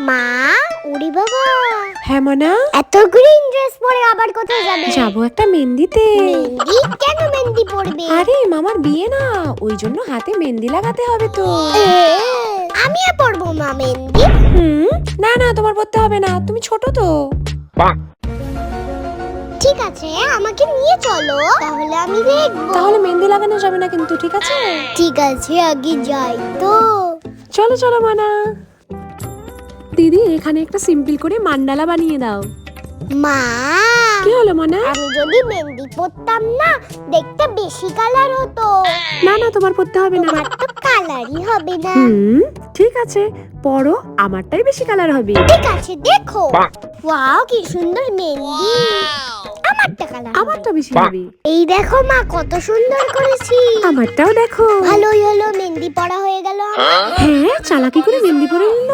মা উড়ি বাবা। হ্যাঁ মনা। এত গ্রিন ড্রেস পরে আবার কোথায় যাবে? যাব একটা মেহেন্দিতে। মেহেন্দি? কেন মেহেন্দি পড়বে আরে মামার বিয়ে না ওই জন্য হাতে মেহেন্দি লাগাতে হবে তো। আমিও পড়ব মা মেহেন্দি। হুম না না তোমার পড়তে হবে না তুমি ছোট তো। ঠিক আছে আমাকে নিয়ে চলো তাহলে আমি দেখব। তাহলে মেহেন্দি লাগানো যাবে না কিন্তু ঠিক আছে? ঠিক আছে আগে যাই তো। চলো চলো মানা। দিদি এখানে একটা সিম্পল করে মান্ডালা বানিয়ে দাও। মা! কি হলো মানা? আমি যদি মেহেন্দি পরতাম না দেখতে বেশি কালার হতো। না না তোমার পড়তে হবে না। আমার তো কালারই হবে না। হুম ঠিক আছে। পড়ো আমারটাই বেশি কালার হবে। ঠিক আছে দেখো। ওয়াও কি সুন্দর মেহেন্দি আমারটা কালার আমারটা বেশি হবে। এই দেখো মা কত সুন্দর করেছি। আমারটাও দেখো। ভালোই হলো মেহেন্দি পড়া হয়ে গেল হ্যাঁ? চালাকি করে মেহেন্দি পরে নিল।